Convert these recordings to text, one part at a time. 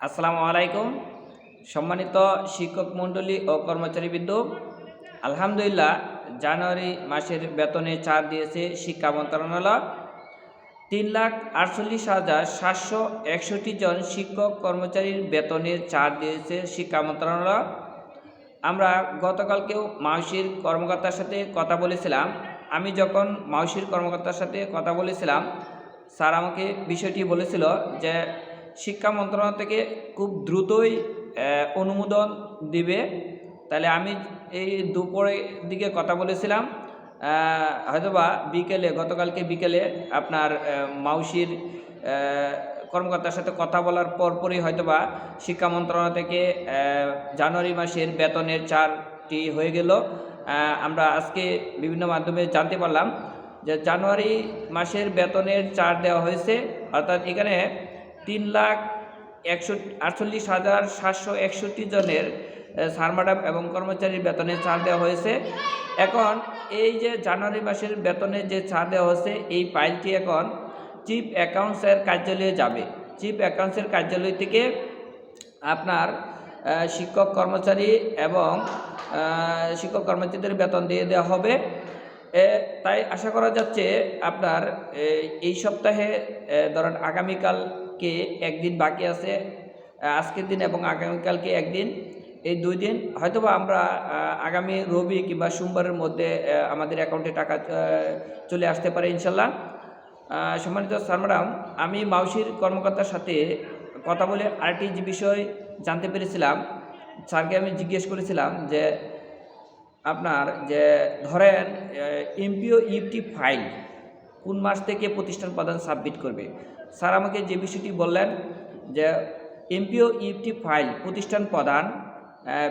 আসসালামু আলাইকুম। সম্মানিত শিক্ষক মণ্ডলী ও কর্মচারীবৃন্দ, আলহামদুলিল্লাহ জানুয়ারি মাসের বেতনে ছাড় দিয়েছে শিক্ষা মন্ত্রণালয়। তিন লাখ আটচল্লিশ হাজার সাতশো একষট্টি জন শিক্ষক কর্মচারীর বেতনের ছাড় দিয়েছে শিক্ষা মন্ত্রণালয়। আমরা গতকালকেও মাউসির কর্মকর্তার সাথে কথা বলেছিলাম। আমি যখন মাউসির কর্মকর্তার সাথে কথা বলেছিলাম, স্যার আমাকে বিষয়টি বলেছিল যে শিক্ষা মন্ত্রণালয় থেকে খুব দ্রুতই অনুমোদন দিবে। তাহলে আমি এই দুপুরের দিকে কথা বলেছিলাম। হয়তোবা বিকেলে, গতকালকে বিকেলে আপনার মাউসির কর্মকর্তার সাথে কথা বলার পরপরই হয়তোবা শিক্ষা মন্ত্রণালয় থেকে জানুয়ারি মাসের বেতনের চারটি হয়ে গেল। আমরা আজকে বিভিন্ন মাধ্যমে জানতে পারলাম যে জানুয়ারি মাসের বেতনের চার দেওয়া হয়েছে। অর্থাৎ এখানে তিন লাখ একশো আটচল্লিশ হাজার সাতশো একষট্টি জনের স্যার ম্যাডাম এবং কর্মচারীর বেতনের ছাড় দেওয়া হয়েছে। এখন এই যে জানুয়ারি মাসের বেতনে যে ছাড় দেওয়া হয়েছে, এই ফাইলটি এখন চিফ অ্যাকাউন্টসের কার্যালয়ে যাবে। চিফ অ্যাকাউন্টসের কার্যালয় থেকে আপনার শিক্ষক কর্মচারী এবং শিক্ষক কর্মচারীদের বেতন দিয়ে দেওয়া হবে। তাই আশা করা যাচ্ছে আপনার এই সপ্তাহে ধরেন আগামীকালকে একদিন বাকি আছে আজকের দিন এবং আগামীকালকে একদিন, এই দুই দিন। হয়তোবা আমরা আগামী রবি কিংবা সোমবারের মধ্যে আমাদের অ্যাকাউন্টে টাকা চলে আসতে পারে ইনশাল্লাহ। সম্মানিত স্যার ম্যাডাম, আমি মাউসির কর্মকর্তার সাথে কথা বলে আরেকটি বিষয় জানতে পেরেছিলাম, স্যারকে আমি জিজ্ঞেস করেছিলাম যে, আপনার যে ধরেন এমপিও ইউটি ফাইল কোন মাস থেকে প্রতিষ্ঠান প্রধান সাবমিট করবে? স্যার আমাকে যে বিষয়টি বললেন যে এমপিও ইউটি ফাইল প্রতিষ্ঠান প্রদান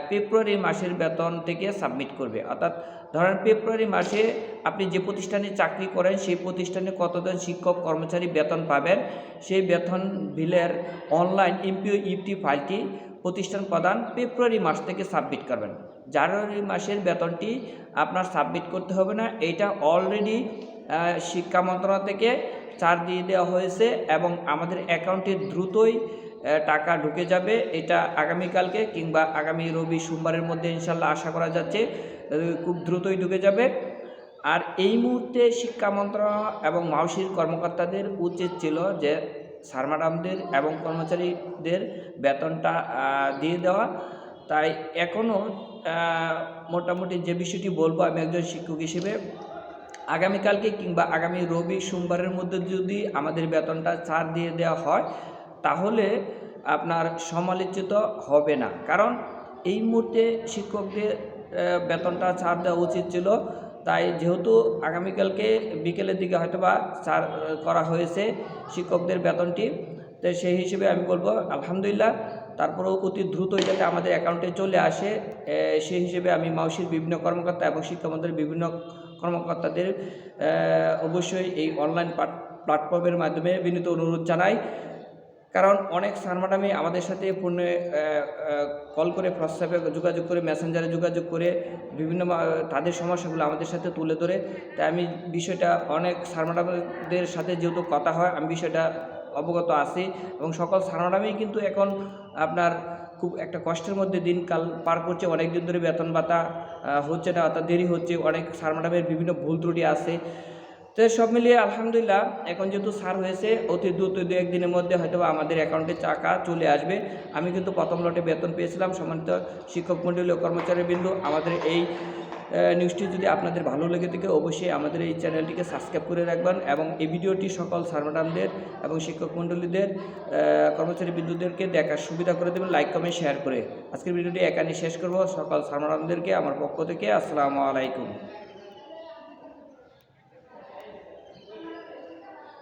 ফেব্রুয়ারি মাসের বেতন থেকে সাবমিট করবে। অর্থাৎ ধরেন ফেব্রুয়ারি মাসে আপনি যে প্রতিষ্ঠানে চাকরি করেন, সেই প্রতিষ্ঠানে কতজন শিক্ষক, কর্মচারী বেতন পাবেন, সেই বেতন বিলের অনলাইন এমপিও ইউটি ফাইলটি প্রতিষ্ঠান প্রদান ফেব্রুয়ারি মাস থেকে সাবমিট করবেন। জানুয়ারি মাসের বেতনটি আপনার সাবমিট করতে হবে না, এইটা অলরেডি শিক্ষা মন্ত্রণালয় থেকে চার দিয়ে দেওয়া হয়েছে এবং আমাদের অ্যাকাউন্টে দ্রুতই টাকা ঢুকে যাবে। এটা আগামীকালকে কিংবা আগামী রবি সোমবারের মধ্যে ইনশাল্লাহ আশা করা যাচ্ছে খুব দ্রুতই ঢুকে যাবে। আর এই মুহূর্তে শিক্ষা মন্ত্রণালয় এবং মাউসির কর্মকর্তাদের উচিত ছিল যে স্যার ম্যাডামদের এবং কর্মচারীদের বেতনটা দিয়ে দেওয়া। তাই এখনও মোটামুটি যে বিষয়টি বলব আমি একজন শিক্ষক হিসেবে আগামীকালকে কিংবা আগামী রবি সোমবারের মধ্যে যদি আমাদের বেতনটা ছাড় দিয়ে দেওয়া হয়, তাহলে আপনার সমালোচিত হবে না। কারণ এই মুহূর্তে শিক্ষকদের বেতনটা ছাড় দেওয়া উচিত ছিল। তাই যেহেতু আগামীকালকে বিকেলের দিকে হয়তোবা ছাড় করা হয়েছে শিক্ষকদের বেতনটি, তো সেই হিসেবে আমি বলব, আলহামদুলিল্লাহ, তারপরেও অতি দ্রুত যাতে আমাদের অ্যাকাউন্টে চলে আসে সেই হিসেবে আমি মাউসির বিভিন্ন কর্মকর্তা এবং শিক্ষামন্ত্রীর বিভিন্ন কর্মকর্তাদের অবশ্যই এই অনলাইন প্ল্যাটফর্মের মাধ্যমে বিনীত অনুরোধ জানাই। কারণ অনেক স্যার আমাদের সাথে ফোনে কল করে হোয়াটসঅ্যাপে যোগাযোগ করে মেসেঞ্জারে যোগাযোগ করে, বিভিন্ন তাদের সমস্যাগুলো আমাদের সাথে তুলে ধরে। তাই আমি বিষয়টা অনেক স্যার ম্যাডামদের সাথে যেহেতু কথা হয়, আমি বিষয়টা অবগত আছে এবং সকল স্যার কিন্তু এখন আপনার খুব একটা কষ্টের মধ্যে দিনকাল পার করছে অনেক দিন ধরে বেতন ভাতা হচ্ছে না, অর্থাৎ দেরি হচ্ছে, অনেক সারমাডামের বিভিন্ন ভুল ত্রুটি আছে। তো সব মিলিয়ে আলহামদুলিল্লাহ, এখন যেহেতু সার হয়েছে, অতি দ্রুত দু একদিনের মধ্যে হয়তো আমাদের অ্যাকাউন্টে টাকা চলে আসবে। আমি কিন্তু প্রথম লটে বেতন পেয়েছিলাম, সম্মানিত শিক্ষক মণ্ডলী ও কর্মচারীবৃন্দ আমাদের এই নিউজটি যদি আপনাদের ভালো লেগে থাকে, অবশ্যই আমাদের এই চ্যানেলটিকে সাবস্ক্রাইব করে রাখবেন এবং এই ভিডিওটি সকল স্যার ম্যাডামদের এবং শিক্ষক মণ্ডলীদের কর্মচারী বিন্দুদেরকে দেখার সুবিধা করে দেবেন লাইক কমেন্ট শেয়ার করে। আজকের ভিডিওটি এখানে শেষ করব। সকল স্যার ম্যাডামদেরকে আমার পক্ষ থেকে আসসালামু আলাইকুম।